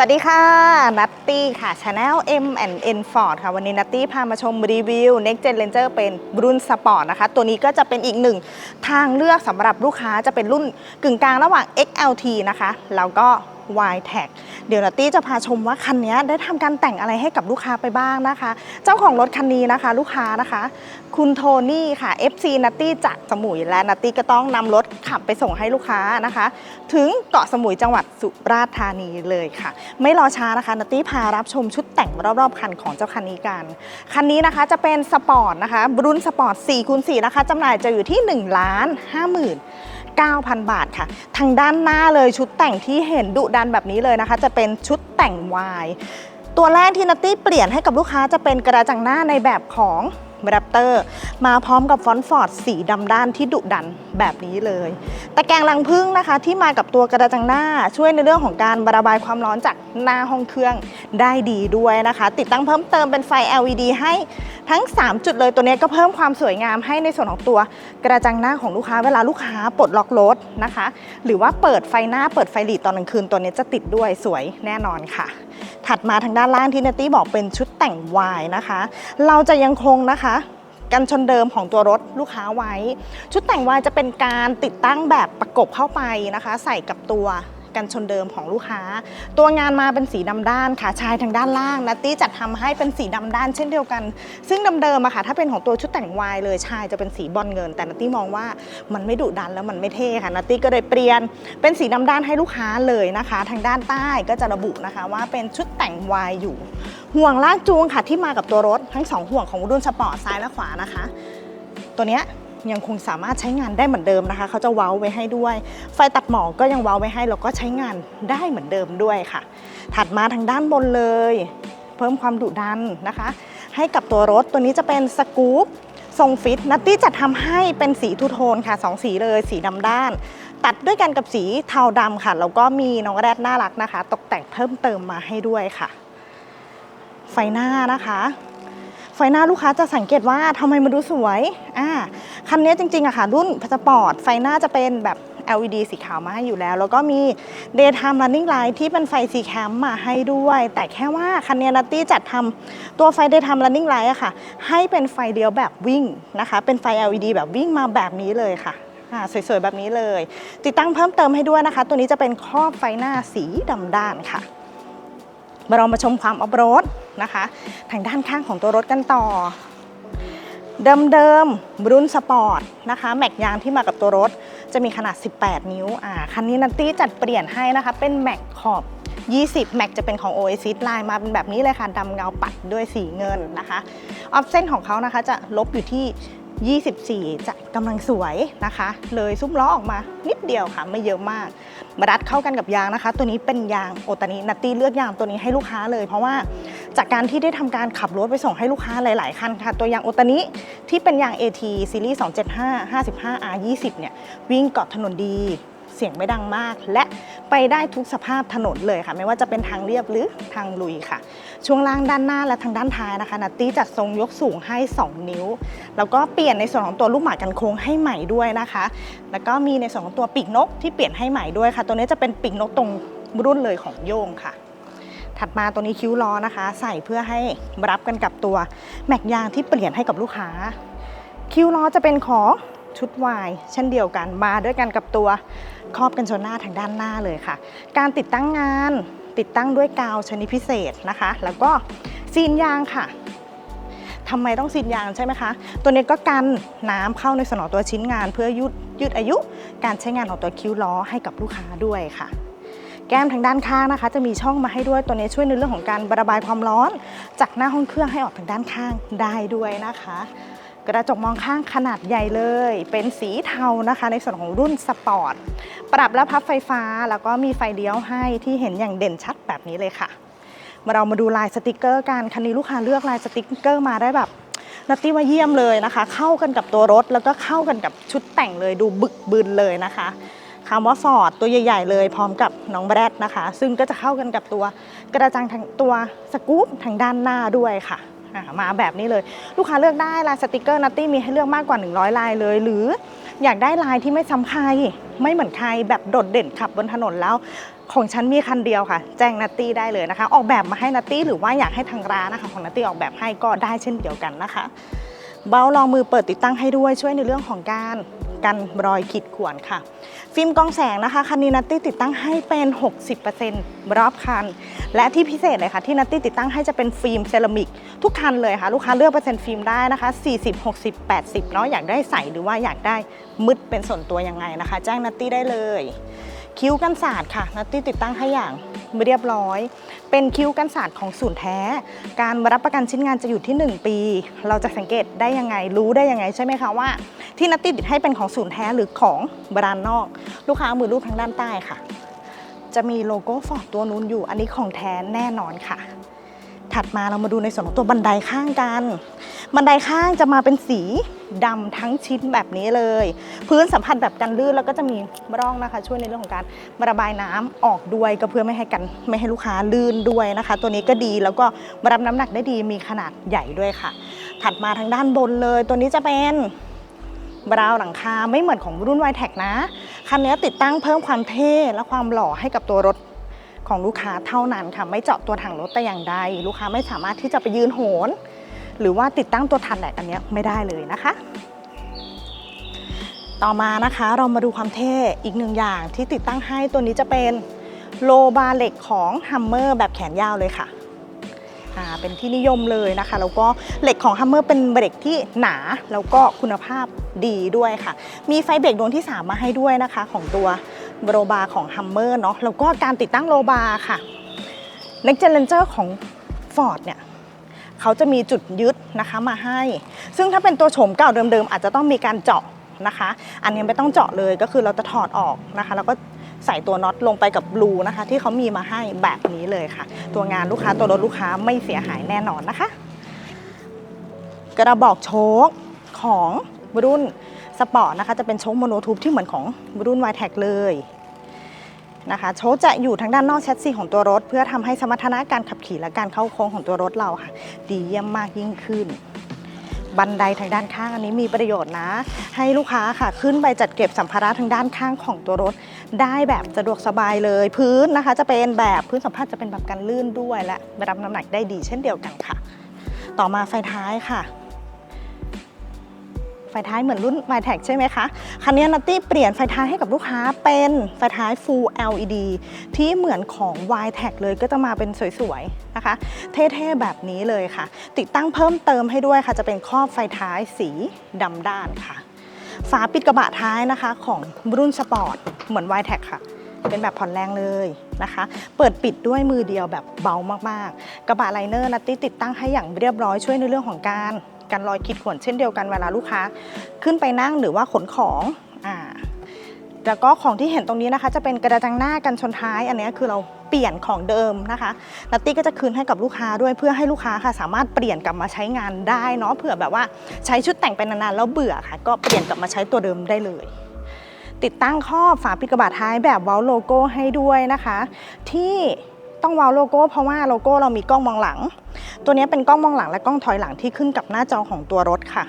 สวัสดีค่ะ นัตตี้ค่ะ Channel M N Ford ค่ะ วันนี้นัตตี้พามาชมรีวิว Next Gen Ranger เป็นรุ่นสปอร์ตนะคะ ตัวนี้ก็จะเป็นอีกหนึ่งทางเลือกสำหรับลูกค้าจะเป็นรุ่นกึ่งกลางระหว่าง XLT นะคะ แล้วก็ y t a g เดี๋ยวนัตตี้จะพาชมว่าคันนี้ได้ทำการแต่งอะไรให้กับลูกค้าไปบ้างนะคะ เจ้าของรถคันนี้นะคะ ลูกค้านะคะ คุณโทนี่ค่ะ FC นัตตี้จากสมุยและนัตตี้ก็ต้องนำรถขับไปส่งให้ลูกค้านะคะ ถึงเกาะสมุยจังหวัดสุราษฎร์ธานีเลยค่ะ ไม่รอช้านะคะนัตตี้พารับชมชุดแต่งรอบๆคันของเจ้าคันนี้กัน คันนี้นะคะจะเป็นสปอร์ตนะคะรุ่นสปอร์ต4คูณ4นะคะจำหน่ายจะอยู่ที่ 1 ล้าน5หมื่น 9,000 บาทค่ะ ทางด้านหน้าเลยชุดแต่งที่เห็นดุดันแบบนี้เลยนะคะ จะเป็นชุดแต่งวาย ตัวแรกที่นัตตี้เปลี่ยนให้กับลูกค้าจะเป็นกระจังหน้าในแบบของ แรปเตอร์มาพร้อมกับฟอนต์ฟอร์ดสีดำด้านที่ดุดันแบบนี้เลยตะแกรงรังพึ่งนะคะ ที่มากับตัวกระจังหน้าช่วยในเรื่องของการระบายความร้อนจากหน้าห้องเครื่องได้ดีด้วยนะคะ ติดตั้งเพิ่มเติมเป็นไฟ LED ให้ทั้ง 3 จุดเลยตัวนี้ก็เพิ่มความสวยงามให้ในส่วนของตัวกระจังหน้าของลูกค้าเวลาลูกค้าปลดล็อกรถนะคะ หรือว่าเปิดไฟหน้าเปิดไฟหลีดตอนกลางคืนตัวนี้จะติดด้วยสวยแน่นอนค่ะ ถัดมาทางด้านล่างที่เนตตี้บอกเป็นชุดแต่งวายนะคะ เราจะยังคงนะคะกันชนเดิมของตัวรถลูกค้าไว้ ชุดแต่งวายจะเป็นการติดตั้งแบบประกบเข้าไปนะคะ ใส่กับตัว กันชนเดิมของลูกค้า ตัวงานมาเป็นสีดำด้านค่ะชายทางด้านล่างนัตตี้จัดทำให้เป็นสีดำด้านเช่นเดียวกัน ซึ่งเดิมๆอะค่ะถ้าเป็นของตัวชุดแต่งวายเลยชายจะเป็นสีบอลเงิน แต่นัตตี้มองว่ามันไม่ดุดันแล้วมันไม่เท่ค่ะนัตตี้ก็เลยเปลี่ยนเป็นสีดำด้านให้ลูกค้าเลยนะคะ ทางด้านใต้ก็จะระบุนะคะว่าเป็นชุดแต่งวายอยู่ ห่วงลากจูงค่ะที่มากับตัวรถทั้งสองห่วงของรุ่นสปอร์ตซ้ายและขวานะคะ ตัวเนี้ย ยังคงสามารถใช้งานได้เหมือนเดิมนะคะ เขาจะเว้าไว้ให้ด้วย ไฟตัดหมอกก็ยังเว้าไว้ให้แล้วก็ใช้งานได้เหมือนเดิมด้วยค่ะ ถัดมาทางด้านบนเลย เพิ่มความดุดันนะคะ ให้กับตัวรถตัวนี้จะเป็นสกู๊ปทรงฟิตนัตตี้จะทำให้เป็นสีทูโทนค่ะสองสีเลย สีดำด้าน ตัดด้วยกันกับสีเทาดำค่ะ แล้วก็มีน้องแรดน่ารักนะคะ ตกแต่งเพิ่มเติมมาให้ด้วยค่ะ ไฟหน้านะคะ ไฟหน้าลูกค้าจะสังเกตว่าทำไมมันดูสวยอ่าคันนี้จริงๆอะค่ะ รุ่นพาสปอร์ตไฟหน้าจะเป็นแบบ LED สีขาวมาให้อยู่แล้ว แล้วก็มี Daytime Running Light ที่เป็นไฟสีแคมมาให้ด้วย แต่แค่ว่าคันนี้นัตตี้จัดทำตัวไฟ Daytime Running Light อะค่ะ ให้เป็นไฟเดียวแบบวิ่งนะคะ เป็นไฟ LED แบบวิ่งมาแบบนี้เลยค่ะอ่าสวยๆแบบนี้เลย ติดตั้งเพิ่มเติมให้ด้วยนะคะ ตัวนี้จะเป็นครอบไฟหน้าสีดำด้านค่ะ มาเรามาชมความออฟโรดนะคะ ทางด้านข้างของตัวรถกันต่อ เดิมๆรุ่นสปอร์ตนะคะ แม็กยางที่มากับตัวรถจะมีขนาด 18 นิ้วอ่าคันนี้นัตตี้จัดเปลี่ยนให้นะคะ เป็นแม็กขอบ 20 แม็กจะเป็นของ Oasis ลายมาเป็นแบบนี้เลยค่ะดำเงาปัดด้วยสีเงินนะคะ ออฟเส้นของเขานะคะจะลบอยู่ที่ 24 จะกำลังสวยนะคะ เลยซุ้มล้อออกมานิดเดียวค่ะ ไม่เยอะมาก มารัดเข้ากันกับยางนะคะ ตัวนี้เป็นยางโอตานินัตตี้เลือกยางตัวนี้ให้ลูกค้าเลย เพราะว่าจากการที่ได้ทำการขับรถไปส่งให้ลูกค้าหลาย ๆ คันค่ะ ตัวยางโอตานิที่เป็นยาง AT ซีรีส์275 55 R 20 เนี่ยวิ่งเกาะถนนดี เสียงไม่ดังมาก และไปได้ทุกสภาพถนนเลยค่ะ ไม่ว่าจะเป็นทางเรียบหรือทางลุยค่ะ ช่วงล่างด้านหน้าและทางด้านท้ายนะคะนัตตี้จัดทรงยกสูงให้ 2 นิ้ว แล้วก็เปลี่ยนในส่วนของตัวลูกหมากกันโค้งให้ใหม่ด้วยนะคะ แล้วก็มีในส่วนของตัวปีกนกที่เปลี่ยนให้ใหม่ด้วยค่ะ ตัวนี้จะเป็นปีกนกตรงรุ่นเลยของโยงค่ะถัดมาตัวนี้คิ้วล้อนะคะ ใส่เพื่อให้รับกันกับตัวแม็กยางที่เปลี่ยนให้กับลูกค้า คิ้วล้อจะเป็นของชุดวายเช่นเดียวกันมาด้วยกันกับตัว ครอบกันชนหน้าทางด้านหน้าเลยค่ะ การติดตั้งงานติดตั้งด้วยกาวชนิดพิเศษนะคะ แล้วก็ซีนยางค่ะทำไมต้องซีนยางใช่ไหมคะ ตัวนี้ก็กันน้ำเข้าในสนองตัวชิ้นงาน เพื่อยืดยืดอายุ การใช้งานของตัวคิ้วล้อให้กับลูกค้าด้วยค่ะ แก้มทางด้านข้างนะคะ จะมีช่องมาให้ด้วยตัวนี้ช่วยในเรื่องของการระบายความร้อน จากหน้าห้องเครื่องให้ออกทางด้านข้างได้ด้วยนะคะ กระจกมองข้างขนาดใหญ่เลย เป็นสีเทานะคะ ในส่วนของรุ่นสปอร์ต ปรับและพับไฟฟ้าแล้วก็มีไฟเลี้ยวให้ที่เห็นอย่างเด่นชัดแบบนี้เลยค่ะมาเรามาดูลายสติกเกอร์กันคันนี้ลูกค้าเลือกลายสติกเกอร์มาได้แบบนัตตี้ว่าเยี่ยมเลยนะคะ เข้ากันกับตัวรถ แล้วก็เข้ากันกับชุดแต่งเลยดูบึกบึนเลยนะคะคำว่าฟอร์ดตัวใหญ่ ๆ เลยพร้อมกับน้องแบรดนะคะ ซึ่งก็จะเข้ากันกับตัวกระจังทางตัวสกู๊ปทางด้านหน้าด้วยค่ะ มาแบบนี้เลย ลูกค้าเลือกได้ลายสติกเกอร์นัตตี้มีให้เลือกมากกว่า 100 ลายเลย หรืออยากได้ลายที่ไม่ซ้ำใครไม่เหมือนใครแบบโดดเด่นขับบนถนนแล้ว ของฉันมีคันเดียวค่ะ แจ้งนัตตี้ได้เลยนะคะ ออกแบบมาให้นัตตี้หรือว่าอยากให้ทางร้านนะคะของนัตตี้ออกแบบให้ก็ได้เช่นเดียวกันนะคะ เบาลองมือเปิดติดตั้งให้ด้วยช่วยในเรื่องของการกันรอยขีดข่วนค่ะ ฟิล์มกองแสงนะคะคันนี้นัตตี้ติดตั้งให้เป็น 60%รอบคัน และที่พิเศษเลยค่ะที่นัตตี้ติดตั้งให้จะเป็นฟิล์มเซรามิกทุกคันเลยค่ะ ลูกค้าเลือกเปอร์เซ็นต์ฟิล์มได้นะคะ 40 60 80เนาะอยากได้ใสหรือว่าอยากได้มืดเป็นส่วนตัวยังไงนะคะ แจ้งนัตตี้ได้เลย คิ้วกันศาสตร์ค่ะนัตตี้ติดตั้งให้อย่าง เรียบร้อย เป็นคิ้วกันศาสตร์ของศูนย์แท้ การรับประกันชิ้นงานจะอยู่ที่ 1 ปี เราจะสังเกตได้ยังไงรู้ได้ยังไงใช่ไหมคะว่า ที่นัตตี้ติดให้เป็นของศูนย์แท้หรือของแบรนด์นอก ลูกค้ามือรูปทางด้านใต้ค่ะ จะมีโลโก้ฟอร์ดตัวนู้นอยู่ อันนี้ของแท้แน่นอนค่ะ ถัดมาเรามาดูในส่วนของตัวบันไดข้างกัน บันไดข้างจะมาเป็นสีดำทั้งชิ้นแบบนี้เลย พื้นสัมผัสแบบกันลื่นแล้วก็จะมีร่องนะคะ ช่วยในเรื่องของการระบายน้ำออกด้วยก็เพื่อไม่ให้กันไม่ให้ลูกค้าลื่นด้วยนะคะ ตัวนี้ก็ดีแล้วก็รับน้ำหนักได้ดีมีขนาดใหญ่ด้วยค่ะ ถัดมาทางด้านบนเลย ตัวนี้จะเป็นบราวหลังคาไม่เหมือนของรุ่น y t e c นะ คันนี้ติดตั้งเพิ่มความเท่และความหล่อให้กับตัวรถ ของลูกค้าเท่านั้นค่ะไม่เจาะตัวถังรถแต่อย่างใด ลูกค้าไม่สามารถที่จะไปยืนโหน หรือว่าติดตั้งตัวทันแหลกอันนี้ไม่ได้เลยนะคะ ต่อมานะคะเรามาดูความเท่อีกหนึ่งอย่างที่ติดตั้งให้ตัวนี้จะเป็นโลบาเหล็กของฮัมเมอร์แบบแขนยาวเลยค่ะเป็นที่นิยมเลยนะคะ แล้วก็เหล็กของฮัมเมอร์เป็นเหล็กที่หนาแล้วก็คุณภาพดีด้วยค่ะ มีไฟเบรกดวงที่ 3 มาให้ด้วยนะคะของตัว โลบาร์ของฮัมเมอร์เนาะแล้วก็การติดตั้งโลบาร์ค่ะ Next Gen Ranger ของ Ford เนี่ยเขาจะมีจุดยึดนะคะมาให้ ซึ่งถ้าเป็นตัวโฉมเก่าเดิมๆ อาจจะต้องมีการเจาะนะคะ อันนี้ไม่ต้องเจาะเลยก็คือเราจะถอดออกนะคะ แล้วก็ใส่ตัวน็อตลงไปกับบลูนะคะ ที่เขามีมาให้แบบนี้เลยค่ะ ตัวงานลูกค้าตัวรถลูกค้าไม่เสียหายแน่นอนนะคะ กระบอกโชคของรุ่น สปอร์ตนะคะจะเป็นโชคโมโนทูบที่เหมือนของรุ่น y t e c เลยนะคะโชคจะอยู่ทางด้านนอกแชสซีของตัวรถ เพื่อทำให้สมรรถนะการขับขี่และการเข้าโค้งของตัวรถเราค่ะ ดีเยี่ยมมากยิ่งขึ้น บันไดทางด้านข้างอันนี้มีประโยชน์นะ ให้ลูกค้าค่ะขึ้นไปจัดเก็บสัมภาระทางด้านข้างของตัวรถ ได้แบบสะดวกสบายเลย พื้นนะคะ จะเป็นแบบพื้นสัมผัสจะเป็นแบบกันลื่นด้วยและรับน้ำหนักได้ดีเช่นเดียวกันค่ะ ต่อมาไฟท้ายค่ะ ไฟท้ายเหมือนรุ่น y t e c ใช่ไหมคะ คันนี้นัตตี้เปลี่ยนไฟท้ายให้กับลูกค้าเป็นไฟท้าย Full LED ที่เหมือนของ y t e c เลยก็จะมาเป็นสวยๆนะคะ เท่ๆแบบนี้เลยค่ะ ติดตั้งเพิ่มเติมให้ด้วยค่ะ จะเป็นครอบไฟท้ายสีดำด้านค่ะ ฝาปิดกระบะท้ายนะคะของรุ่นสปอร์ตเหมือน y t e c ค่ะเป็นแบบผ่อนแรงเลยนะคะ เปิดปิดด้วยมือเดียวแบบเบามากๆ กระบะไลเนอร์นัตตี้ติดตั้งให้อย่างเรียบร้อยช่วยในเรื่องของการ กันรอยขีดข่วนเช่นเดียวกันเวลาลูกค้า ขึ้นไปนั่งหรือว่าขนของอ่าแล้วก็ของที่เห็นตรงนี้นะคะ จะเป็นกระจังหน้ากันชนท้าย อันนี้คือเราเปลี่ยนของเดิมนะคะนัตตี้ก็จะคืนให้กับลูกค้าด้วยเพื่อให้ลูกค้าค่ะ สามารถเปลี่ยนกลับมาใช้งานได้เนาะเผื่อแบบว่าใช้ชุดแต่งไปนานๆแล้วเบื่อค่ะ ก็เปลี่ยนกลับมาใช้ตัวเดิมได้เลย ติดตั้งครอบฝาปิดกระบะท้ายแบบว้าโลโก้ให้ด้วยนะคะ ที่ ต้องว้าโลโก้เพราะว่าโลโก้เรามีกล้องมองหลัง ตัวนี้เป็นกล้องมองหลังและกล้องถอยหลังที่ขึ้นกับหน้าจอของตัวรถค่ะ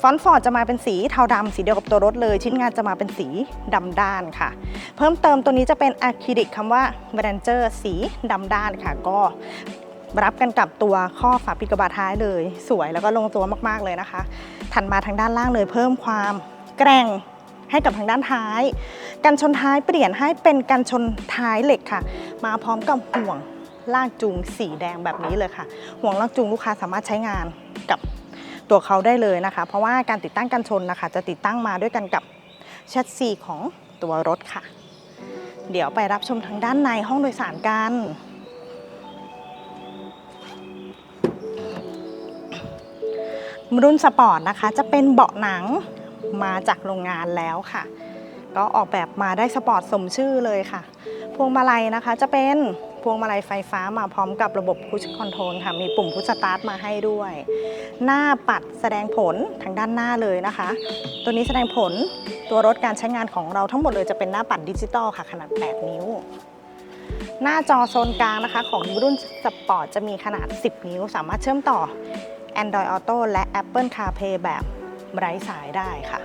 ฟอนต์ฟอร์ดจะมาเป็นสีเทาดำสีเดียวกับตัวรถเลย ชิ้นงานจะมาเป็นสีดำด้านค่ะ เพิ่มเติมตัวนี้จะเป็นอะคริลิกคำว่า b r a n g e r สีดำด้านค่ะ ก็รับกันกับตัวข้อฝาปิดกระบะท้ายเลย สวยแล้วก็ลงตัวมากๆเลยนะคะ ถัดมาทางด้านล่างเลยเพิ่มความแกร่ง ให้กับทางด้านท้าย กันชนท้ายเปลี่ยนให้เป็นกันชนท้ายเหล็กค่ะ มาพร้อมกับห่วงลากจูงสีแดงแบบนี้เลยค่ะ ห่วงลากจูงลูกค้าสามารถใช้งานกับตัวเขาได้เลยนะคะ เพราะว่าการติดตั้งกันชนนะคะ จะติดตั้งมาด้วยกันกับแชสซีของตัวรถค่ะ เดี๋ยวไปรับชมทางด้านในห้องโดยสารกันรุ่นสปอร์ตนะคะ จะเป็นเบาะหนัง มาจากโรงงานแล้วค่ะ ก็ออกแบบมาได้สปอร์ตสมชื่อเลยค่ะ พวงมาลัยนะคะจะเป็นพวงมาลัยไฟฟ้ามาพร้อมกับระบบพุชคอนโทรลค่ะ มีปุ่มพุชสตาร์ทมาให้ด้วย หน้าปัดแสดงผลทางด้านหน้าเลยนะคะ ตัวนี้แสดงผลตัวรถการใช้งานของเราทั้งหมดเลยจะเป็นหน้าปัดดิจิตอลค่ะ ขนาด 8 นิ้ว หน้าจอโซนกลางนะคะ ของรุ่นสปอร์ตจะมีขนาด 10 นิ้ว สามารถเชื่อมต่อ Android Auto และ Apple CarPlay แบบ ไร้สายได้ค่ะ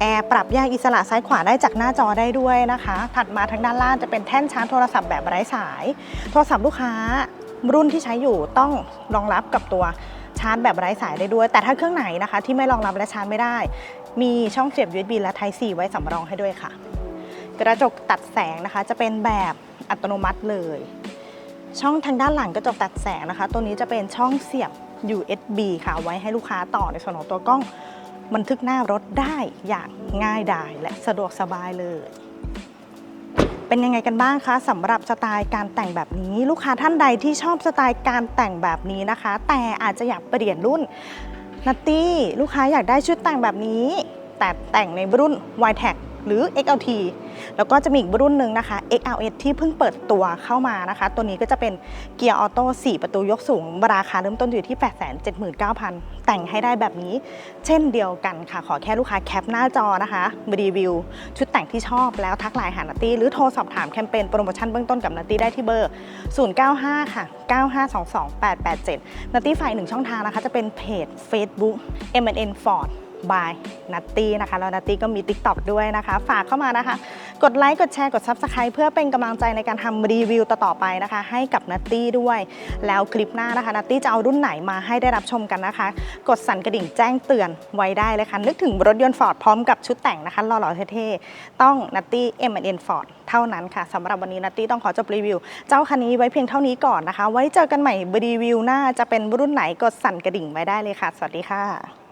แอร์ปรับแยกอิสระซ้ายขวาได้จากหน้าจอได้ด้วยนะคะ ถัดมาทางด้านล่างจะเป็นแท่นชาร์จโทรศัพท์แบบไร้สาย โทรศัพท์ลูกค้ารุ่นที่ใช้อยู่ต้องรองรับกับตัวชาร์จแบบไร้สายได้ด้วย แต่ถ้าเครื่องไหนนะคะ ที่ไม่รองรับและชาร์จไม่ได้ มีช่องเสียบ USB และ Type C ไว้สำรองให้ด้วยค่ะ กระจกตัดแสงนะคะ จะเป็นแบบอัตโนมัติเลย ช่องทางด้านหลังกระจกตัดแสงนะคะ ตัวนี้จะเป็นช่องเสียบ USB ค่ะ ไว้ให้ลูกค้าต่อในส่วนของตัวกล้อง บันทึกหน้ารถได้อย่างง่ายดายและสะดวกสบายเลย เป็นยังไงกันบ้างคะสำหรับสไตล์การแต่งแบบนี้ ลูกค้าท่านใดที่ชอบสไตล์การแต่งแบบนี้นะคะ แต่อาจจะอยากเปลี่ยนรุ่นนัตตี้ลูกค้าอยากได้ชุดแต่งแบบนี้ แต่แต่งในรุ่น y t e c หรือ XLT แล้วก็จะมีอีกรุ่นหนึ่งนะคะ XLS ที่เพิ่งเปิดตัวเข้ามานะคะ ตัวนี้ก็จะเป็นเกียร์ออโต้4ประตูยกสูง ราคาเริ่มต้นอยู่ที่ 879,000 แต่งให้ได้แบบนี้ เช่นเดียวกันค่ะ ขอแค่ลูกค้าแคปหน้าจอนะคะมารีวิว ชุดแต่งที่ชอบแล้วทักไลน์หานัตตี้หรือโทรสอบถามแคมเปญโปรโมชั่นเบื้องต้นกับนัตตี้ได้ที่เบอร์ 095 ค่ะ 9522887นัตตี้ฝ่ายหนึ่งช่องทางนะคะ จะเป็นเพจ Facebook MNN Ford by นัตตี้นะคะ แล้วนัตตี้ก็มี TikTok ด้วยนะคะ ฝากเข้ามานะคะ กดไลค์ กดแชร์ กด Subscribe เพื่อเป็นกำลังใจในการทำรีวิวต่อๆไปนะคะ ให้กับนัตตี้ด้วย แล้วคลิปหน้านะคะนัตตี้จะเอารุ่นไหนมาให้ได้รับชมกันนะคะ กดสั่นกระดิ่งแจ้งเตือนไว้ได้เลยค่ะ นึกถึงรถยนต์ฟอร์ดพร้อมกับชุดแต่งนะคะหล่อๆเท่ๆต้องนัตตี้ M&N Ford เท่านั้นค่ะสำหรับวันนี้นัตตี้ต้องขอจบรีวิว เจ้าคันนี้ไว้เพียงเท่านี้ก่อนนะคะ ไว้เจอกันใหม่รีวิวหน้าจะเป็นรุ่นไหนกดสั่นกระดิ่งไว้ได้เลยค่ะ สวัสดีค่ะ